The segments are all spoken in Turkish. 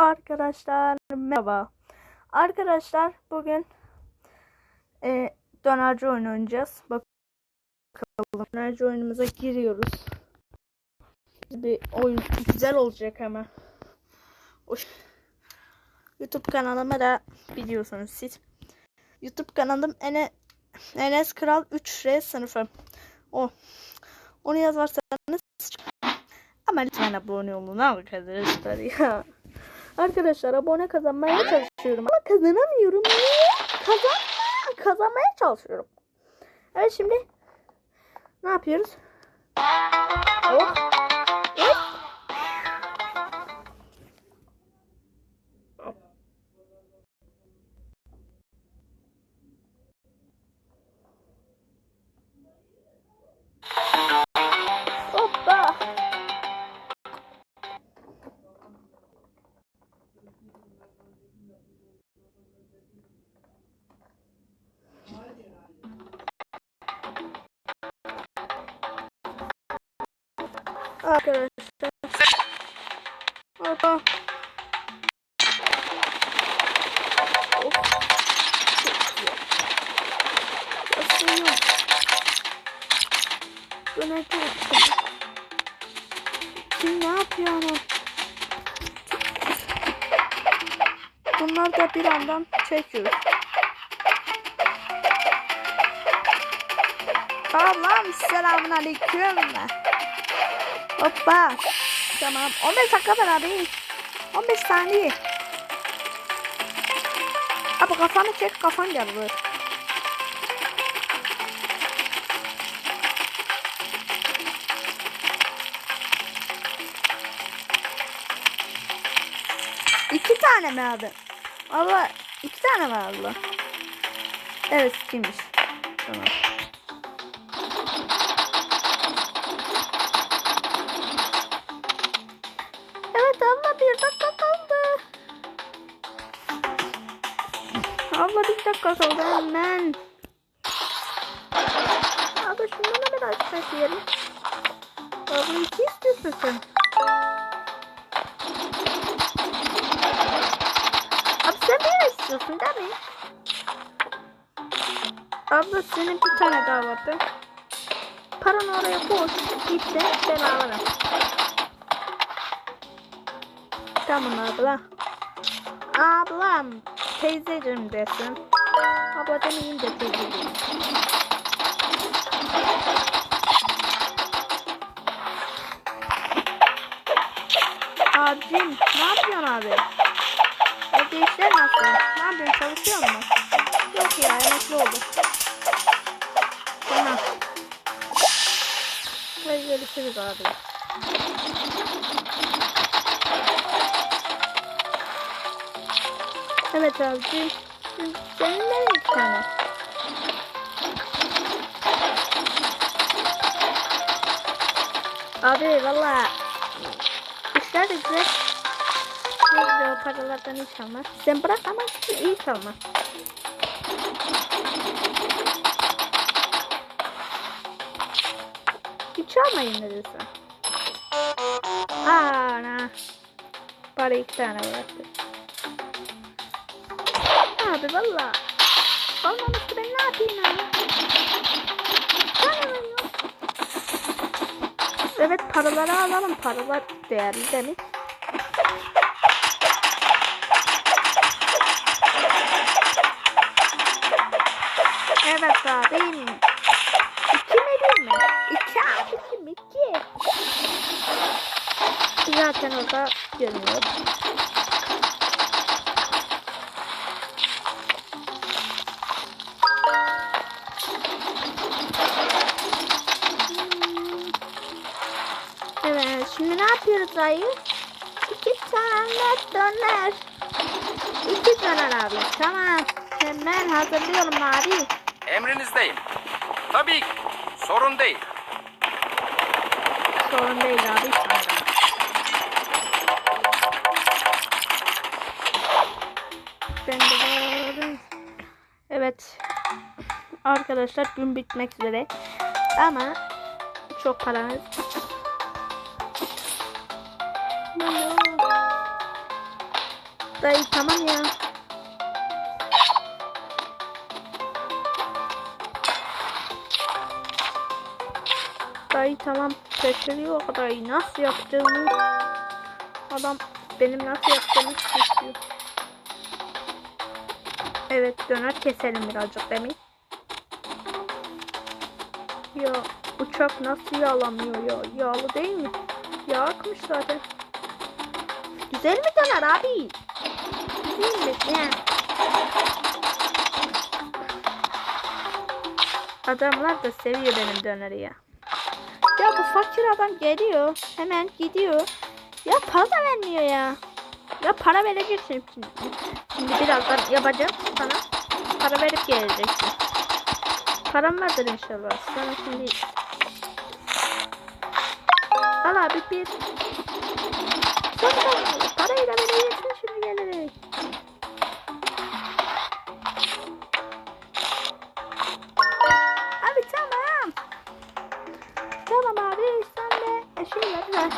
Arkadaşlar merhaba. Arkadaşlar bugün e, dönerci oyun oynayacağız. Bakalım dönerci oyunumuza giriyoruz. Bir oyun güzel olacak ama. O- YouTube kanalıma da biliyorsunuz siz. YouTube kanalım Ene, Enes Kral 3R sınıfı. O onu yazarsanız ama lütfen abone olun arkadaşlar ya. Arkadaşlar abone kazanmaya çalışıyorum ama kazanamıyorum. Kazanma, kazanmaya çalışıyorum. Evet şimdi ne yapıyoruz? Oh. Evet. Hoppa. Of. Basıyorum. Çok Kim ne yapıyor onu? Bunlar da bir yandan çekiyor. Allah'ım selamun aleyküm. Hoppa. Tamam. 15 dakika abi. 15 saniye. Abi kafanı çek kafan buraya. İki tane mi abi? Allah iki tane mi Allah? Evet ikiymiş. Tamam. Dakika kaldı hemen. Abla şundan da biraz taşıyalım. Abla iki istiyorsun sen. Abi sen bir istiyorsun değil mi? Abla senin bir tane daha vardı. Paranı oraya koy. Git de ben alırım. Tamam abla. Ablam teyzeciğim desin. Abla demeyeyim de teyzeciğim. Abicim ne yapıyorsun abi? Evde işler nasıl? Ne yapıyorsun çalışıyor musun? Yok ya emekli oldu. Tamam. Hadi görüşürüz abi. Evet abicim. Senin de bir tane. Abi valla işler de güzel. Ne güzel o paralardan hiç almaz. Sen bırak ama iyi çalma. Hiç almayın neredeyse. Ana. Para iki tane bıraktı. Abi valla. Olmamıştı ben ne yapayım abi? Evet paraları alalım. Paralar değerli demek. Evet abim. İki mi değil mi? İki abicim iki. Zaten orada görünüyor. Şimdi ne yapıyoruz ayı? İki tane döner. İki döner abi. Tamam. Hemen hazırlıyorum abi. Emrinizdeyim. Tabii ki. Sorun değil. Sorun değil abi. Ben de. Evet. Arkadaşlar gün bitmek üzere. Ama çok paranız. Dayı tamam ya. Dayı tamam şaşırıyor dayı nasıl yaptığımı. Adam benim nasıl yaptığımı istiyor. Evet döner keselim birazcık demin. Ya uçak nasıl yağlamıyor ya? Yağlı değil mi? Yağ akmış zaten. Güzel mi döner abi? Güzel mi? Ya. Adamlar da seviyor benim döneri ya. Ya bu fakir adam geliyor. Hemen gidiyor. Ya para da vermiyor ya. Ya para vereceksin şimdi. Şimdi birazdan yapacağım sana. Para verip geleceksin. Param vardır inşallah. Sana şimdi... Al abi bir. Sonra parayı da vereceksin şimdi gelerek. Abi tamam. Tamam abi sen de şeyleri ver.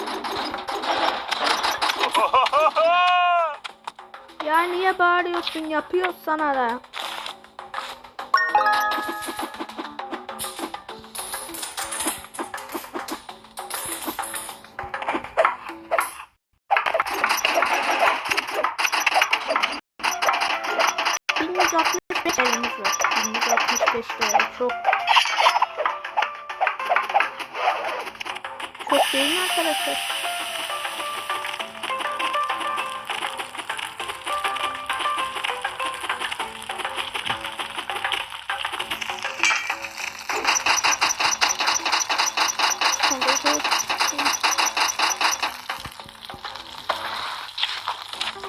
Ya niye bağırıyorsun? Yapıyoruz sana da. 65 dolarımız var. 165 dolar çok. Çok değil mi arkadaşlar?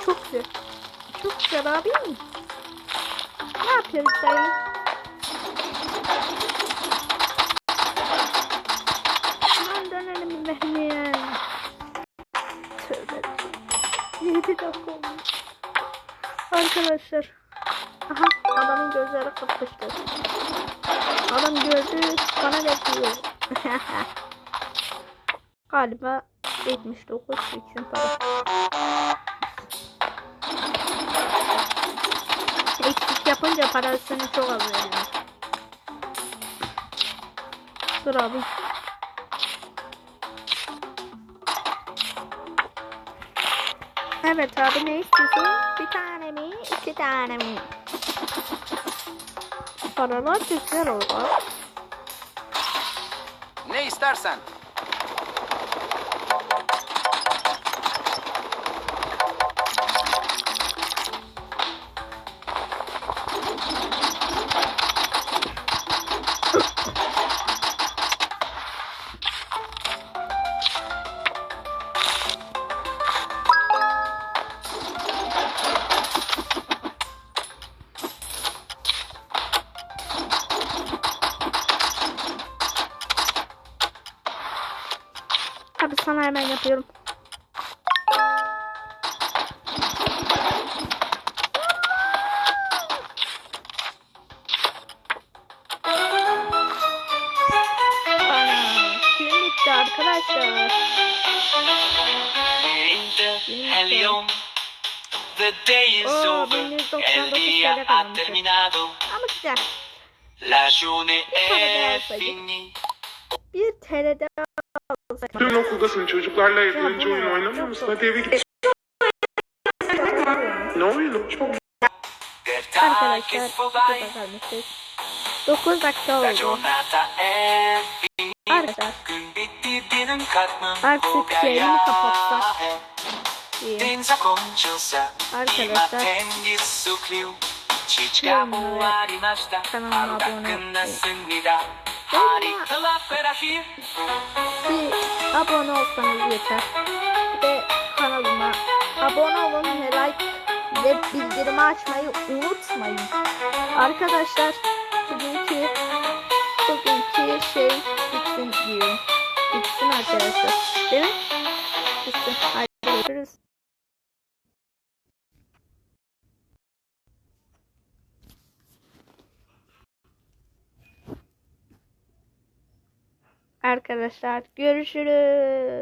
Çok güzel. Çok güzel abi. Dayı? Aman dönelim benim. Tövbe. 7 dakika olmuş. Arkadaşlar. Aha adamın gözleri kırpıştı. Adam gördü bana bekliyor. Galiba 79 için para. Yapınca parasını çok az veriyor. Dur abi. Evet abi ne istiyorsun? Bir tane mi? İki tane mi? Paralar güzel olur. Ne istersen. Abi sana hemen yapıyorum. arkadaşlar. Helyon. The day is over el día ha terminado. Ama güzel. Bir TL'de Dün okuldasın çocuklarla yeterince oyun oynamıyor musun? Hadi eve git. Ne oyunu? Çok Arkadaşlar bu kadar 9 dakika oldu. Arkadaşlar. Artık yayını kapatsak. Arkadaşlar. Kanalıma abone olmayı. Bir abone olsanız yeter. Ve kanalıma abone olun ve like ve bildirimi açmayı unutmayın. Arkadaşlar bugünkü bugünkü şey bitsin diyorum. Bitsin arkadaşlar. Değil mi? Arkadaşlar görüşürüz.